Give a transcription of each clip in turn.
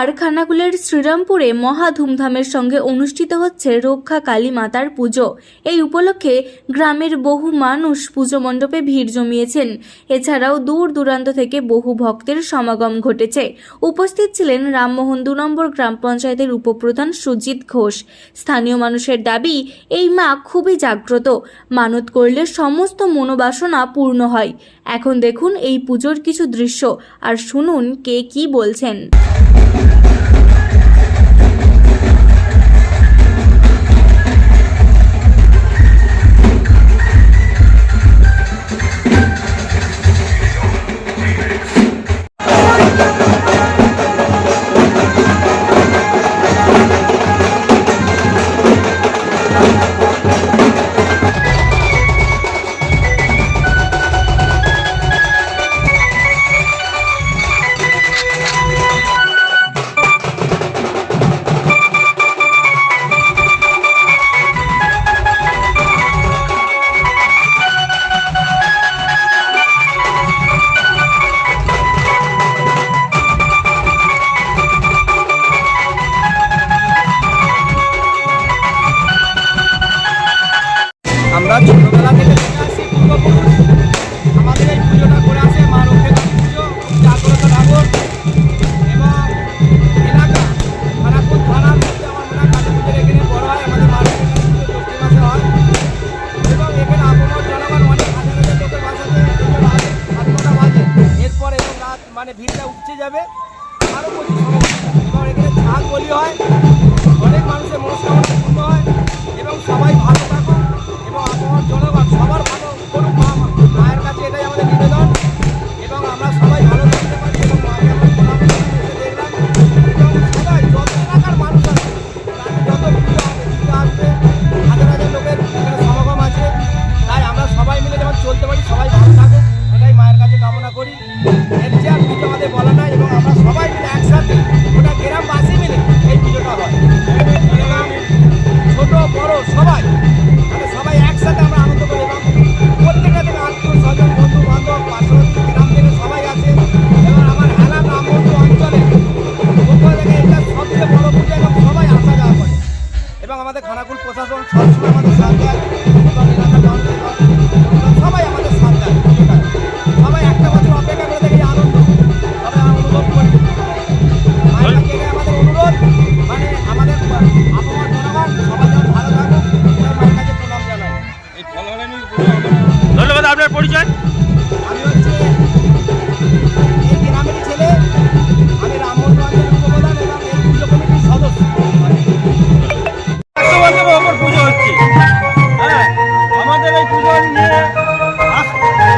আরামবাগের শ্রীরামপুরে মহা ধুমধামের সঙ্গে অনুষ্ঠিত হচ্ছে রক্ষা কালী মাতার পুজো। এই উপলক্ষে গ্রামের বহু মানুষ পুজো মণ্ডপে ভিড় জমিয়েছেন। এছাড়াও দূর দূরান্ত থেকে বহু ভক্তের সমাগম ঘটেছে। উপস্থিত ছিলেন রামমোহন দু নম্বর গ্রাম পঞ্চায়েতের উপপ্রধান সুজিত ঘোষ। স্থানীয় মানুষের দাবি, এই মা খুবই জাগ্রত। মানত করলে সমস্ত মনোবাসনা পূর্ণ হয়। এখন দেখুন এই পুজোর কিছু দৃশ্য। আর শুনুন কে কি বলছেন। あっ! উঠছে যাবে। আরও প্রচুর সমস্যা এবং এখানে ঝাঁক বলি হয়। অনেক মানুষের মনস্কামনা পূর্ণ হয়। বড় সবাই। মানে সবাই একসাথে আমরা আনন্দ করি এবং প্রত্যেকটা থেকে আত্মীয় স্বজন, বন্ধু বান্ধব, পার্শ্ববর্তী গ্রাম থেকে সবাই আছে। এবং আমার হেলা বন্ধু অঞ্চলে থেকে এটা সবচেয়ে বড় পুজো এবং সবাই আসা যাওয়া করে। এবং আমাদের খানাকুল প্রশাসন সবসময় আপনার পরিচয়? আমি হচ্ছে এই গ্রামেরই ছেলে। আমি রামমোহন রঞ্জন উপপ্রধান এবং এই পুজো কমিটির সদস্য। একশো বছরের পুজো হচ্ছে। হ্যাঁ আমাদের এই পুজো নিয়ে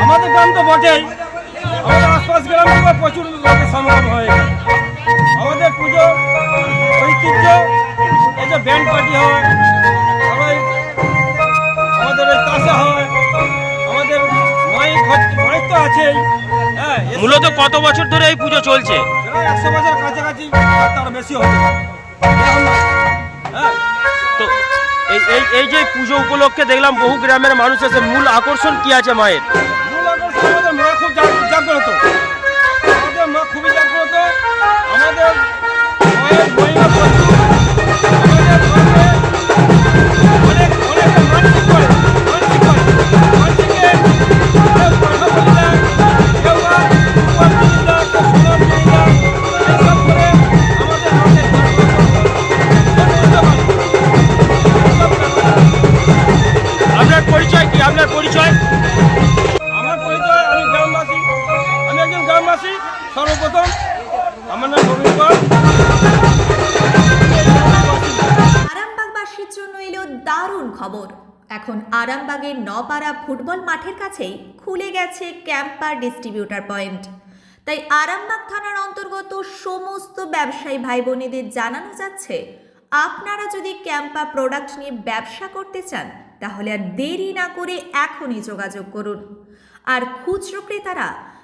আমাদের গ্রাম তো বটেই। আমাদের আশপাশ গ্রাম থেকে প্রচুর লোকের সমাগম হয়ে যায় আমাদের পুজো ঐতিহ্য এই যে ব্যান্ড পার্টি হয় আছেই হ্যাঁ মূলত কত বছর ধরে এই পুজো চলছে? একশো বছর কাছাকাছি তার বেশি। হ্যাঁ তো এই এই এই যে পুজো উপলক্ষে দেখলাম বহু গ্রামের মানুষ এসে মূল আকর্ষণ কি আছে মায়ের? মূল আকর্ষণ আমাদের মা খুব জাগ্রত। আমাদের মা খুবই জাগ্রত। আমাদের মায়ের মহিমা সর্বপ্রথম, আমার নাম রবীন্দ্র আরামবাগবাসীর জন্য দারুণ খবর। এখন আরামবাগের নপাড়া ফুটবল মাঠের কাছেই খুলে গেছে ক্যাম্পার ডিস্ট্রিবিউটার পয়েন্ট। তাই আরামবাগ থানার অন্তর্গত সমস্ত ব্যবসায়ী ভাই বোনেদের জানানো যাচ্ছে, আপনারা যদি ক্যাম্পা প্রোডাক্ট নিয়ে ব্যবসা করতে চান, তাহলে আর দেরি না করে এখনই যোগাযোগ করুন। আর খুচরো ক্রেতারা